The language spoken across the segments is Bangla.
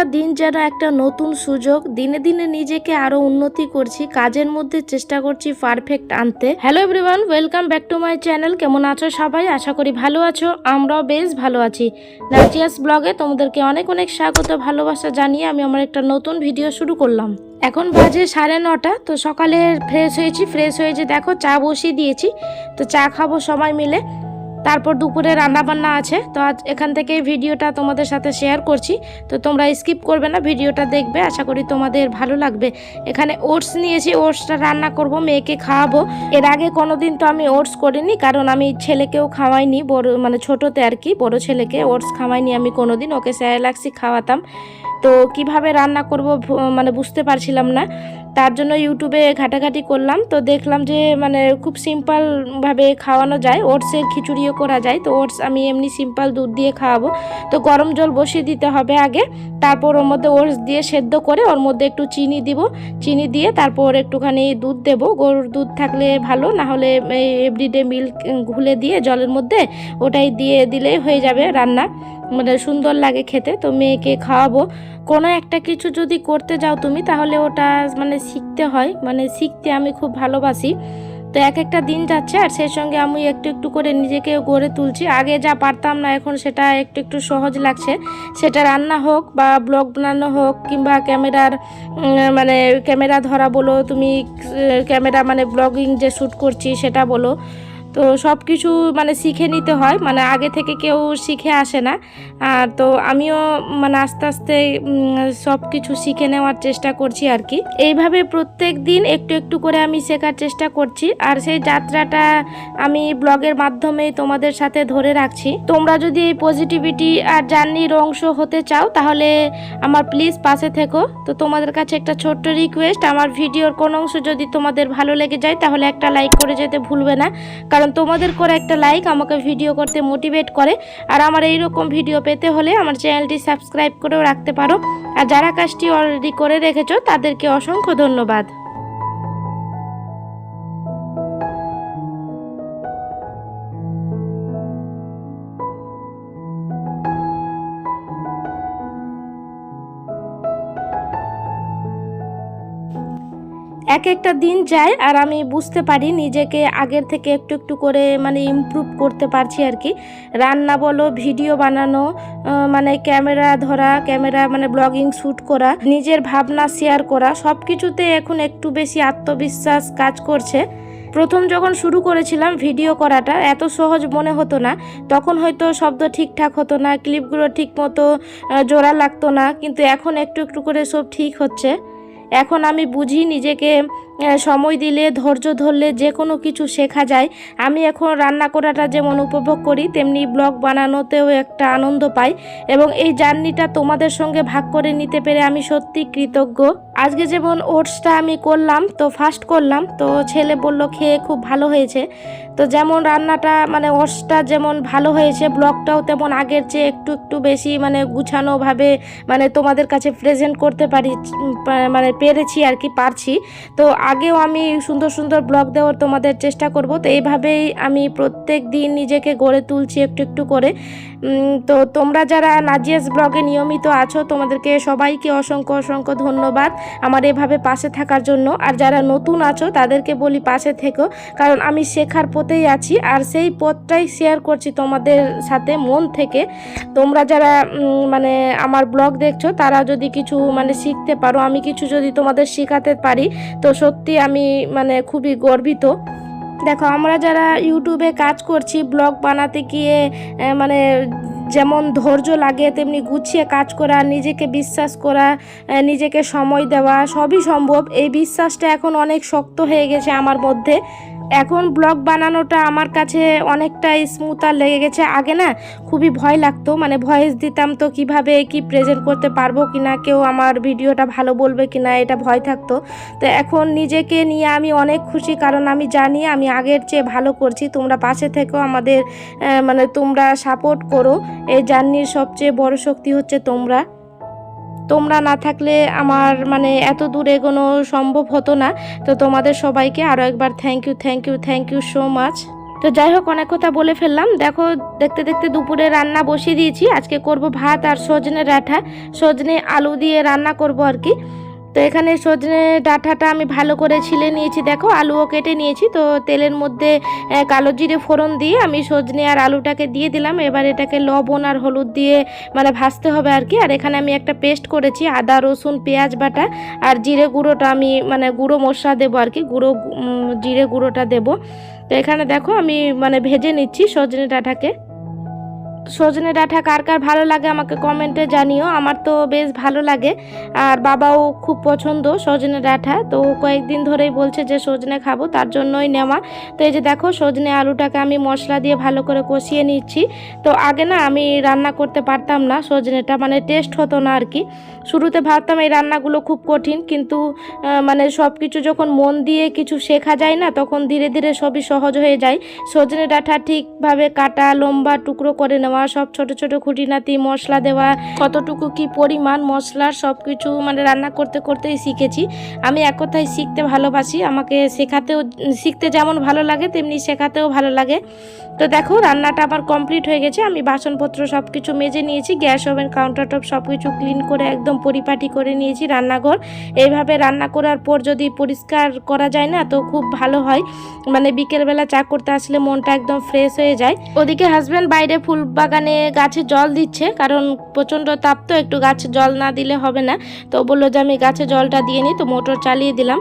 একটা দিন যেন একটা নতুন সুযোগ, দিনে দিনে নিজেকে আরও উন্নতি করছি, কাজের মধ্যে চেষ্টা করছি পারফেক্ট আনতে। Hello everyone welcome back to my channel কেমন আছো সবাই? আশা করি ভালো আছো, আমরাও বেশ ভালো আছি। নাচিয়াস ব্লগে তোমাদেরকে অনেক অনেক স্বাগত, ভালোবাসা জানিয়ে আমি আমার একটা নতুন ভিডিও শুরু করলাম। এখন বাজে সাড়ে নটা, তো সকালে ফ্রেশ হয়েছি ফ্রেশ হয়েছে দেখো চা বসিয়ে দিয়েছি, তো চা খাব সবাই মিলে। তারপর দুপুরে রান্না বান্না আছে। তো আজ এখান থেকে ভিডিওটা তোমাদের সাথে শেয়ার করছি। তো তোমরা স্কিপ করবে না, ভিডিওটা দেখবে। আশা করি তোমাদের ভালো লাগবে। এখানে ওটস নিয়েছি ওটসটা রান্না করব, মেয়েকে খাওয়াবো। এর আগে কোনোদিন তো আমি ওটস করিনি, কারণ আমি ছেলেকেও খাওয়াইনি, বড় মানে ছোটোতে আর কি, বড় ছেলেকে ওটস খাওয়াইনি আমি কোনোদিন। ওকে স্যালাক্সি খাওয়াতাম। তো কীভাবে রান্না করব মানে বুঝতে পারছিলাম না। তার জন্য ইউটিউবে ঘাটাঘাটি করলাম। তো দেখলাম যে মানে খুব সিম্পলভাবে খাওয়ানো যায়। ওটসের খিচুড়িও করা যায়। তো ওটস আমি এমনি সিম্পল দুধ দিয়ে খাওয়াবো। তো গরম জল বসিয়ে দিতে হবে আগে। তারপর ওর মধ্যে ওটস দিয়ে সেদ্ধ করে ওর মধ্যে একটু চিনি দিব। চিনি দিয়ে তারপর একটুখানি দুধ দেবো। গরুর দুধ থাকলে ভালো, না হলে এভরিডে মিল্ক ঘুলে দিয়ে জলের মধ্যে ওটাই দিয়ে দিলেই হয়ে যাবে রান্না। মানে সুন্দর লাগে খেতে। তো মেয়েকে খাওয়াবো। কোনো একটা কিছু যদি করতে যাও তুমি, তাহলে ওটা মানে শিখতে হয়। মানে শিখতে আমি খুব ভালোবাসি। তো এক একটা দিন যাচ্ছে আর সেই সঙ্গে আমি একটু একটু করে নিজেকে গড়ে তুলছি। আগে যা পারতাম না, এখন সেটা একটু একটু সহজ লাগছে। সেটা রান্না হোক বা ব্লগ বানানো হোক কিংবা ক্যামেরার মানে ক্যামেরা ধরা বলো, তুমি ক্যামেরা মানে ব্লগিং যে শ্যুট করছি সেটা বলো। তো সব কিছু মানে শিখে নিতে হয় মানে আগে থেকে কেউ শিখে আসে না। আর তো আমিও মানে আস্তে আস্তে সব কিছু শিখে নেওয়ার চেষ্টা করছি আর কি। এইভাবে প্রত্যেক দিন একটু একটু করে আমি শেখার চেষ্টা করছি। আর সেই যাত্রাটা আমি ব্লগের মাধ্যমে তোমাদের সাথে ধরে রাখছি। তোমরা যদি এই পজিটিভিটি আর জার্নির অংশ হতে চাও, তাহলে আমার প্লিজ পাশে থেকো। তো তোমাদের কাছে একটা ছোট্ট রিকোয়েস্ট আমার ভিডিওর কোন অংশ যদি তোমাদের ভালো লেগে যায়, তাহলে একটা লাইক করে যেতে ভুলবে না। কারণ তোমাদের করে একটা লাইক আমাকে ভিডিও করতে মোটিভেট করে। আর আমার এইরকম ভিডিও পেতে হলে আমার চ্যানেলটি সাবস্ক্রাইব করেও রাখতে পারো। আর যারা কাজটি অলরেডি করে রেখেছো, তাদেরকে অসংখ্য ধন্যবাদ। এক একটা দিন যায় আর আমি বুঝতে পারি নিজেকে আগের থেকে একটু একটু করে মানে ইমপ্রুভ করতে পারছি আর কি। রান্না বলো ভিডিও বানানো মানে ক্যামেরা ধরা ক্যামেরা মানে ব্লগিং শ্যুট করা, নিজের ভাবনা শেয়ার করা সব কিছুতে এখন একটু বেশি আত্মবিশ্বাস কাজ করছে। প্রথম যখন শুরু করেছিলাম ভিডিও করাটা, এত সহজ মনে হতো না। তখন হয়তো শব্দ ঠিকঠাক হতো না ক্লিপগুলো ঠিক মতো জোড়া লাগতো না, কিন্তু এখন একটু একটু করে সব ঠিক হচ্ছে। এখন আমি বুঝি নিজেকে সময় দিলে, ধৈর্য ধরলে যে কোনো কিছু শেখা যায়। আমি এখন রান্না করাটা যেমন উপভোগ করি, তেমনি ব্লগ বানানোতেও একটা আনন্দ পাই এবং এই জার্নিটা তোমাদের সঙ্গে ভাগ করে নিতে পেরে আমি সত্যি কৃতজ্ঞ। আজকে যেমন ওটসটা আমি করলাম, তো ফার্স্ট করলাম, তো ছেলে বলল খেয়ে খুব ভালো হয়েছে। তো যেমন রান্নাটা মানে ওটসটা যেমন ভালো হয়েছে, ব্লগটাও তেমন আগের চেয়ে একটু একটু বেশি মানে গুছানোভাবে মানে তোমাদের কাছে প্রেজেন্ট করতে পারি মানে পেরেছি আর কি, পারছি। তো আগেও আমি সুন্দর সুন্দর ব্লগ দেওয়ার তোমাদের চেষ্টা করব। তো এইভাবেই আমি প্রত্যেক দিন নিজেকে গড়ে তুলছি একটু একটু করে। তো তোমরা যারা নাজিয়াস ব্লগে নিয়মিত আছো, তোমাদেরকে সবাইকে অসংখ্য অসংখ্য ধন্যবাদ আমার এভাবে পাশে থাকার জন্য। আর যারা নতুন আছো, তাদেরকে বলি পাশে থেকো, কারণ আমি শেখার পথেই আছি। আর সেই পথটাই শেয়ার করছি তোমাদের সাথে মন থেকে। তোমরা যারা মানে আমার ব্লগ দেখছ, তারা যদি কিছু মানে শিখতে পারো, আমি কিছু যদি তোমাদের শেখাতে পারি, তো সত্যি আমি মানে খুবই গর্বিত। দেখো, আমরা যারা ইউটিউবে কাজ করছি, ব্লগ বানাতে গিয়ে মানে যেমন ধৈর্য লাগে, তেমনি গুছিয়ে কাজ করা, নিজেকে বিশ্বাস করা নিজেকে সময় দেওয়া সবই সম্ভব। এই বিশ্বাসটা এখন অনেক শক্ত হয়ে গেছে আমার মধ্যে। এখন ব্লগ বানানোটা আমার কাছে অনেকটা স্মুথার লেগে গেছে। আগে না খুবই ভয় লাগতো মানে ভয়েস দিতাম তো কীভাবে কি প্রেজেন্ট করতে পারব কি না, কেউ আমার ভিডিওটা ভালো বলবে কি না, এটা ভয় থাকতো। তো এখন নিজেকে নিয়ে আমি অনেক খুশি, কারণ আমি জানি আমি আগের চেয়ে ভালো করছি। তোমরা পাশে থেকেও আমাদের মানে তোমরা সাপোর্ট করো। এই জার্নির সবচেয়ে বড় শক্তি হচ্ছে তোমরা। তোমরা না থাকলে আমার মানে এত দূর এগোনো সম্ভব হতো না। তো তোমাদের সবাইকে আরও একবার thank you thank you thank you so much তো যাই হোক, অনেক কথা বলে ফেললাম। দেখো, দেখতে দেখতে দুপুরে রান্না বসিয়ে দিয়েছি। আজকে করব ভাত আর সজনে ডাঁটা সজনে আলু দিয়ে রান্না করব আর কি। তো এখানে সজনে ডাঁটাটা আমি ভালো করে ছিলে নিয়েছি। দেখো, আলুও কেটে নিয়েছি। তো তেলের মধ্যে কালো জিরে ফোড়ন দিয়ে আমি সজনে আর আলুটাকে দিয়ে দিলাম। এবার এটাকে লবণ আর হলুদ দিয়ে মানে ভাজতে হবে আর কি। আর এখানে আমি একটা পেস্ট করেছি, আদা, রসুন, পেঁয়াজ বাটা আর জিরে গুঁড়োটা আমি মানে গুঁড়ো মশলা দেবো আর কি, গুঁড়ো জিরে গুঁড়োটা দেবো। তো এখানে দেখো, আমি মানে ভেজে নিচ্ছি সজনে ডাঁটাকে। সজনে ডাঁটা কার কার ভালো লাগে আমাকে কমেন্টে জানিও। আমার তো বেশ ভালো লাগে। আর বাবাও খুব পছন্দ সজনে ডাঁটা তো কয়েকদিন ধরেই বলছে যে সজনে খাব, তার জন্যই নেওয়া। তো এই যে দেখো, সজনে আলুটাকে আমি মশলা দিয়ে ভালো করে কষিয়ে নিচ্ছি। তো আগে না আমি রান্না করতে পারতাম না সজনেটা মানে টেস্ট হতো না আর কি। শুরুতে ভাবতাম এই রান্নাগুলো খুব কঠিন, কিন্তু মানে সব কিছু যখন মন দিয়ে কিছু শেখা যায় না, তখন ধীরে ধীরে সবই সহজ হয়ে যায়। সজনে ডাঁটা ঠিকভাবে কাটা, লম্বা টুকরো করে নেওয়া সব ছোট ছোট খুঁটিনাটি, মশলা দেওয়া, কতটুকু কি পরিমাণ মশলার সব কিছু মানে রান্না করতে করতেই শিখেছি। আমি এক কথায় শিখতে ভালোবাসি, আমাকে শেখাতেও, শিখতে যেমন ভালো লাগে, তেমনি শেখাতেও ভালো লাগে। তো দেখো, রান্নাটা আমার কমপ্লিট হয়ে গেছে, আমি বাসনপত্র সব কিছু মেজে নিয়েছি, গ্যাস ওভেন কাউন্টার টপ সব কিছু ক্লিন করে একদম পরিপাটি করে নিয়েছি রান্নাঘর। এইভাবে রান্না করার পর যদি পরিষ্কার করা যায় না, তো খুব ভালো হয়। মানে বিকেলবেলা চা করতে আসলে মনটা একদম ফ্রেশ হয়ে যায়। ওদিকে হাজব্যান্ড বাইরে ফুল বাগানে গাছে জল দিচ্ছে, কারণ প্রচণ্ড তাপ তো, একটু গাছে জল না দিলে হবে না। তো বলল যে আমি গাছে জলটা দিয়ে নিই, তো মোটর চালিয়ে দিলাম।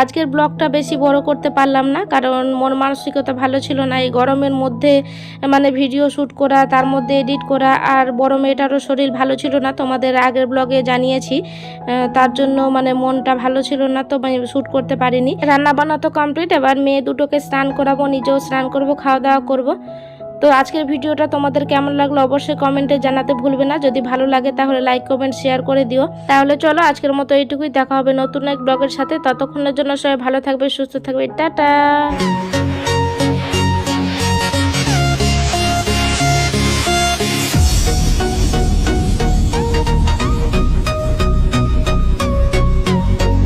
আজকের ব্লগটা বেশি বড় করতে পারলাম না, কারণ মন মানসিকতা ভালো ছিল না। এই গরমের মধ্যে মানে ভিডিও শ্যুট করা, তার মধ্যে এডিট করা, আর বড় মেয়েটারও শরীর ভালো ছিল না, তোমাদের আগের ব্লগে জানিয়েছি। তার জন্য মানে মনটা ভালো ছিল না, তো শ্যুট করতে পারিনি। রান্না বান্না তো কমপ্লিট এবার মেয়ে দুটোকে স্নান করাবো, নিজেও স্নান করব খাওয়া দাওয়া করব। তো আজকের ভিডিওটা তোমাদের কেমন লাগল অবশ্যই কমেন্টে জানাতে ভুলবে না। যদি ভালো লাগে তাহলে লাইক, কমেন্ট, শেয়ার করে দিও। তাহলে চলো আজকের মতো এইটুকুই। দেখা হবে নতুন এক ব্লগের সাথে। ততক্ষণের জন্য সবাই ভালো থাকবে, সুস্থ থাকবে। টাটা!